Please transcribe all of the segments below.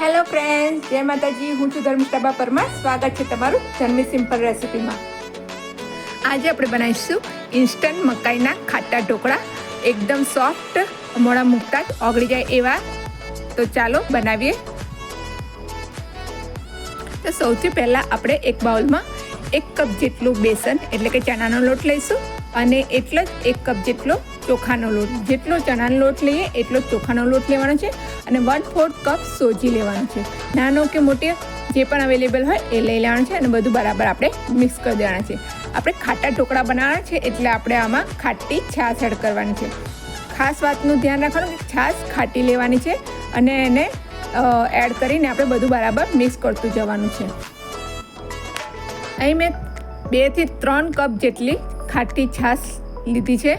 Hello friend જય માતાજી. હું છું ધર્મિષ્ઠાબા પરમાર. સ્વાગત છે તમારું જન્મી સિમ્પલ રેસિપીમાં. આજે આપણે બનાવીશું ઇન્સ્ટન્ટ મકાઈના ખાટા ઢોકળા. એકદમ સોફ્ટ મોડા મૂકતા જ ઓગળી જાય એવા. તો ચાલો બનાવીએ. તો સૌથી પહેલાં આપણે એક બાઉલમાં એક કપ જેટલું બેસન, એટલે કે ચણાનો લોટ લઈશું, અને એટલો જ એક કપ જેટલો ચોખાનો લોટ. જેટલો ચણાનો લોટ લઈએ, એટલો ચોખાનો લોટ લેવાનો છે અને વન ફોર્થ કપ સોજી લેવાનો છે. નાનો કે મોટી, જે પણ અવેલેબલ હોય એ લઈ લેવાનું છે અને બધું બરાબર આપણે મિક્સ કરી દેવાના છે. આપણે ખાટા ઢોકળા બનાવવાના છે એટલે આપણે આમાં ખાટી છાશ એડ કરવાની છે. ખાસ વાતનું ધ્યાન રાખવાનું કે છાશ ખાટી લેવાની છે અને એને એડ કરીને આપણે બધું બરાબર મિક્સ કરતું જવાનું છે. અહીં મેં બેથી ત્રણ કપ જેટલી ખાટી છાશ લીધી છે.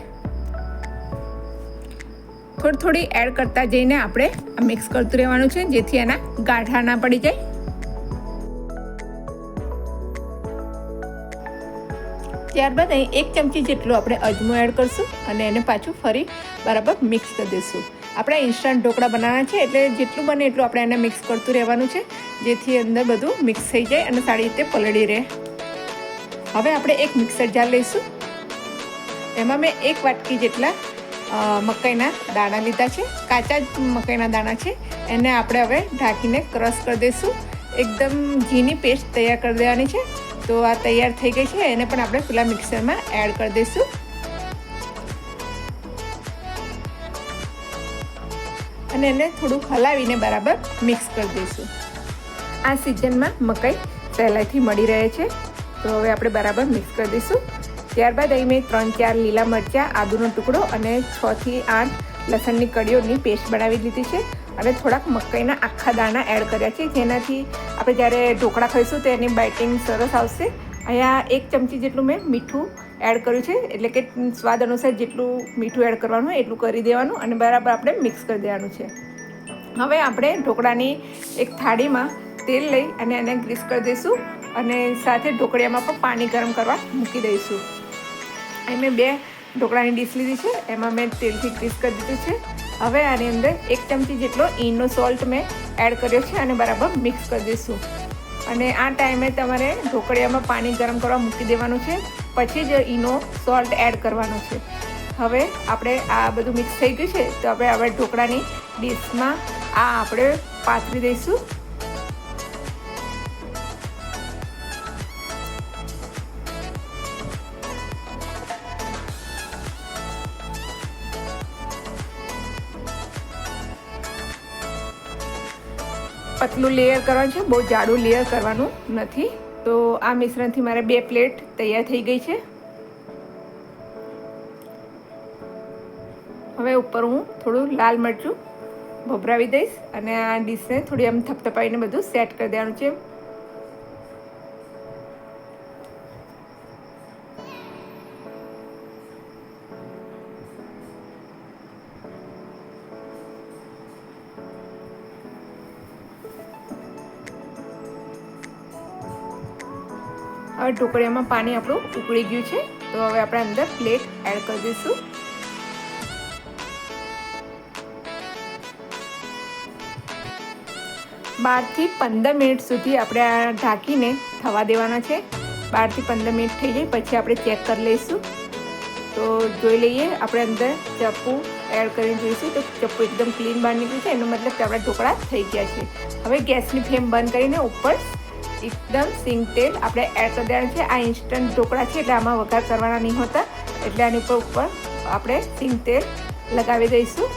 થોડી થોડી એડ કરતા જઈને આપણે મિક્સ કરતું રહેવાનું છે, જેથી એના ગાંઠા ના પડી જાય. ત્યારબાદ અહીં એક ચમચી જેટલું આપણે અજમો એડ કરશું અને એને પાછું ફરી બરાબર મિક્સ કરી દઈશું. આપણે ઇન્સ્ટન્ટ ઢોકળા બનાવવાના છે, એટલે જેટલું બને એટલું આપણે એને મિક્સ કરતું રહેવાનું છે, જેથી અંદર બધું મિક્સ થઈ જાય અને સારી રીતે પલળી રહે. હવે આપણે એક મિક્સર જાર લઈશું. એમાં મેં એક વાટકી જેટલા મકાઈના દાણા લીધા છે, કાચા જ મકાઈના દાણા છે. એને આપણે હવે ઢાંકીને ક્રશ કરી દઈશું. એકદમ ઘીની પેસ્ટ તૈયાર કરી દેવાની છે. તો આ તૈયાર થઈ ગઈ છે, એને પણ આપણે પેલા મિક્સરમાં એડ કરી દઈશું. અને એને થોડુંક હલાવીને બરાબર મિક્સ કરી દઈશું. આ સિઝનમાં મકાઈ સહેલાઈથી મળી રહે છે. તો હવે આપણે બરાબર મિક્સ કરી દઈશું. ત્યારબાદ અહીં મેં ત્રણ ચાર લીલા મરચાં, આદુનો ટુકડો અને છથી આઠ લસણની કડીઓની પેસ્ટ બનાવી દીધી છે. અને થોડાક મકાઈના આખા દાણા એડ કર્યા છે. જેનાથી આપણે જ્યારે ઢોકળા ખાઈશું તો એની બાઇટિંગ સરસ આવશે. અહીંયા એક ચમચી જેટલું મેં મીઠું એડ કર્યું છે. એટલે કે સ્વાદ અનુસાર જેટલું મીઠું એડ કરવાનું હોય એટલું કરી દેવાનું અને બરાબર આપણે મિક્સ કરી દેવાનું છે. હવે આપણે ઢોકળાની એક થાળીમાં તેલ લઈ અને એને ગ્રીસ કરી દઈશું અને સાથે ઢોકળિયામાં પણ પાણી ગરમ કરવા મૂકી દઈશું. અહીં બે ઢોકળાની ડીશ લીધી છે, એમાં મેં તેલથી ગ્રીસ કરી દીધું છે. હવે આની અંદર એક ચમચી જેટલો ઈનો સોલ્ટ મેં એડ કર્યો છે અને બરાબર મિક્સ કરી દઈશું. અને આ ટાઈમે તમારે ઢોકળિયામાં પાણી ગરમ કરવા મૂકી દેવાનું છે, પછી જ ઈનો સોલ્ટ એડ કરવાનો છે. હવે આપણે આ બધું મિક્સ થઈ ગયું છે, તો આપણે હવે ઢોકળાની ડીશમાં આ આપણે પાથરી દઈશું. પતલું લેયર કરવાનું છે. બહુ જાડું લેયર કરવાનું નથી. તો આ મિશ્રણથી મારે બે પ્લેટ તૈયાર થઈ ગઈ છે. હવે ઉપર હું થોડું લાલ મરચું ભભરાવી દઈશ અને આ ડીશને થોડી આમ થપથપાઈને બધું સેટ કરી દેવાનું છે. હવે ઢોકળિયામાં પાણી આપણું ઉકળી ગયું છે. તો હવે આપણે અંદર પ્લેટ એડ કરી દઈશું. બારથી પંદર મિનિટ સુધી આપણે આ ઢાંકીને થવા દેવાના છે. બારથી પંદર મિનિટ થઈ જાય પછી આપણે ચેક કરી લઈશું. તો જોઈ લઈએ, આપણે અંદર ચપ્પુ એડ કરીને જોઈશું. તો ચપ્પુ એકદમ ક્લીન બહાર નીકળ્યું છે. એનો મતલબ કે આપણા ઢોકળા થઈ ગયા છે. હવે ગેસની ફ્લેમ બંધ કરીને ઉપર એકદમ સિંગ તેલ આપણે એડ કરી દેવાનું છે, આ ઇન્સ્ટન્ટ ઢોકળા છે, એટલે આમાં વઘાર કરવાના નહીં હોતા. એટલે આની ઉપર ઉપર આપણે સિંગ તેલ લગાવી દઈશું.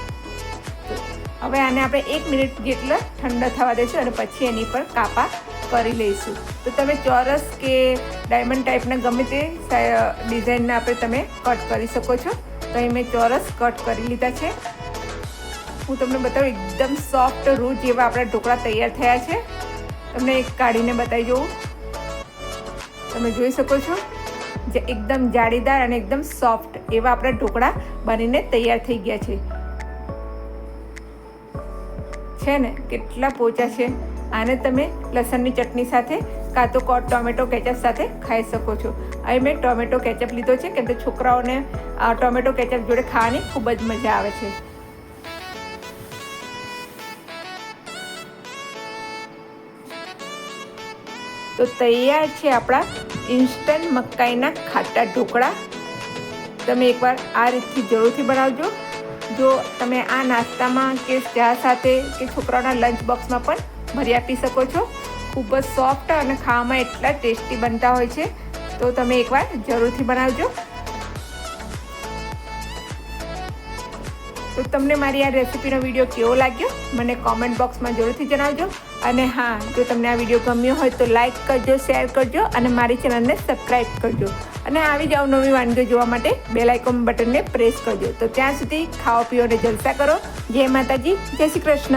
હવે આને આપણે એક મિનિટ જેટલો ઠંડા થવા દઈશું અને પછી એની પર કાપા કરી લઈશું. તો તમે ચોરસ કે ડાયમંડ ટાઈપના ગમે તે ડિઝાઇનના આપણે તમે કટ કરી શકો છો. તો અહીં મેં ચોરસ કટ કરી લીધા છે. હું તમને બતાવું, એકદમ સોફ્ટ રૂ જેવા આપણા ઢોકળા તૈયાર થયા છે. તમને કાઢીને બતાવી જોઉં. તમે જોઈ શકો છો જે એકદમ જાળીદાર અને એકદમ સોફ્ટ એવા આપણા ઢોકળા બનીને તૈયાર થઈ ગયા છે. છે ને? કેટલા પોચા છે. આને તમે લસણની ચટણી સાથે કાં તો ટોમેટો કેચઅપ સાથે ખાઈ શકો છો. અહીં મેં ટોમેટો કેચઅપ લીધો છે કેમ કે છોકરાઓને ટોમેટો કેચઅપ જોડે ખાવાની ખૂબ જ મજા આવે છે. તો તૈયાર છે આપણા ઇન્સ્ટન્ટ મકાઈના ખાટા ઢોકળા. તમે એકવાર આ રીતથી જરૂરથી બનાવજો. જો તમે આ નાસ્તામાં કે ચા સાથે કે છોકરાઓના લંચ બોક્સમાં પણ ભરી આપી શકો છો. ખૂબ જ સોફ્ટ અને ખાવામાં એટલા ટેસ્ટી બનતા હોય છે. તો તમે એકવાર જરૂરથી બનાવજો. તો તમને મારી આ રેસીપીનો વીડિયો કેવો લાગ્યો? મને કોમેન્ટ બોક્સમાં જરૂરથી જણાવજો. અને હા, જો તમને આ વીડિયો ગમ્યો હોય તો લાઇક કરજો શેર કરજો અને મારી ચેનલને સબસ્ક્રાઈબ કરજો. અને આવી જાઓ નવી વાનગીઓ જોવા માટે બેલાઇકોન બટનને પ્રેસ કરજો. તો ત્યાં સુધી ખાઓ, પીઓ અને જલસા કરો. જય માતાજી, જય શ્રી કૃષ્ણ.